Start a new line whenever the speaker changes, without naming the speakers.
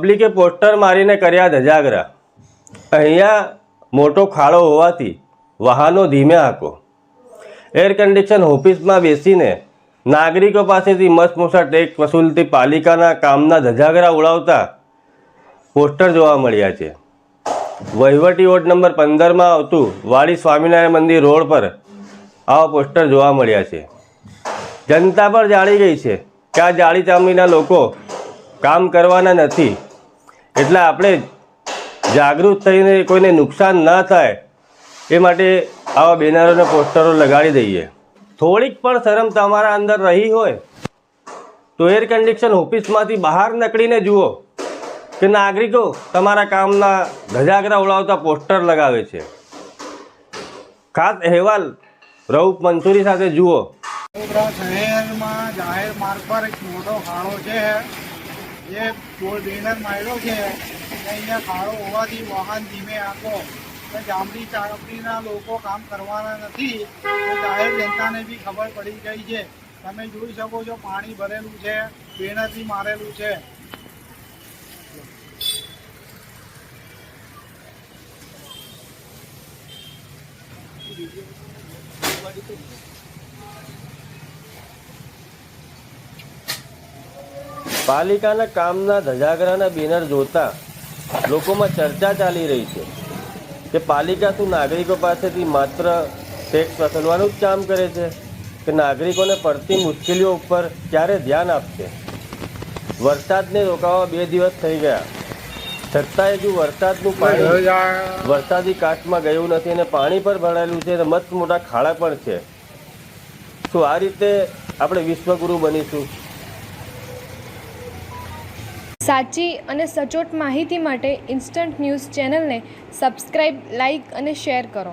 પબ્લિકે poster મારીને કર્યા ધજાગરા. અહીંયા મોટો ખાડો હોવાથી વાહનો ધીમે હાંકો. એર કન્ડિશન ઓફિસમાં બેસીને નાગરિકો પાસેથી મસમોસા ટેક વસૂલતી પાલિકાના કામના ધજાગરા ઉડાવતા પોસ્ટર જોવા મળ્યા છે. વહીવટી વોર્ડ નંબર પંદરમાં આવતું વાડી સ્વામિનારાયણ મંદિર રોડ પર આવા પોસ્ટર જોવા મળ્યા છે. જનતા પર જાળી ગઈ છે કે આ જાળી ચામડીના લોકો કામ કરવાના નથી. એટલે આપણે જાગૃત થઈને કોઈને નુકસાન ન થાય, એ માટે આવા બેનરોને પોસ્ટરો લગાડી દઈએ. થોડીક પણ શરમ તમારા અંદર રહી હોય, તો એર કન્ડિશન ઓફિસમાંથી બહાર નીકળીને જુઓ કે નાગરિકો તમારા કામના ધજાગરા ઉડાવતા પોસ્ટર લગાવે છે. ખાસ અહેવાલ રઉફ મંસૂરી સાથે જુઓ.
શહેરમાં જાહેર માર્ગ પર એક મોટો ખાડો છે. જે ગોળ બેનર માર્યો છે અહીંયા ખાડો હોવાથી વાહન ધીમે આંકો. અને જામડી ચાકડીના લોકો કામ કરવાના નથી જાહેર જનતાને બી ખબર પડી ગઈ છે. તમે જોઈ શકો છો, પાણી ભરેલું છે, બેનરથી મારેલું છે.
પાલિકાના કામના ધજાગરાના બેનર જોતા લોકોમાં ચર્ચા ચાલી રહી છે કે પાલિકા શું નાગરિકો પાસેથી માત્ર ટેક્સ વસૂલવાનું જ કામ કરે છે કે નાગરિકોને પડતી મુશ્કેલીઓ ઉપર ક્યારે ધ્યાન આપશે? વરસાદને રોકાવા બે દિવસ થઈ ગયા. છતાંય હજુ વરસાદનું પાણી વરસાદી કાચમાં ગયું નથી અને પાણી પર ભરાયેલું છે અને મસ્ત મોટા ખાડા પણ છે. શું આ રીતે આપણે વિશ્વગુરુ બનીશું?
સાચી અને સચોટ માહિતી માટે ઇન્સ્ટન્ટ ન્યૂઝ ચેનલને સબસ્ક્રાઈબ લાઇક અને શેર કરો.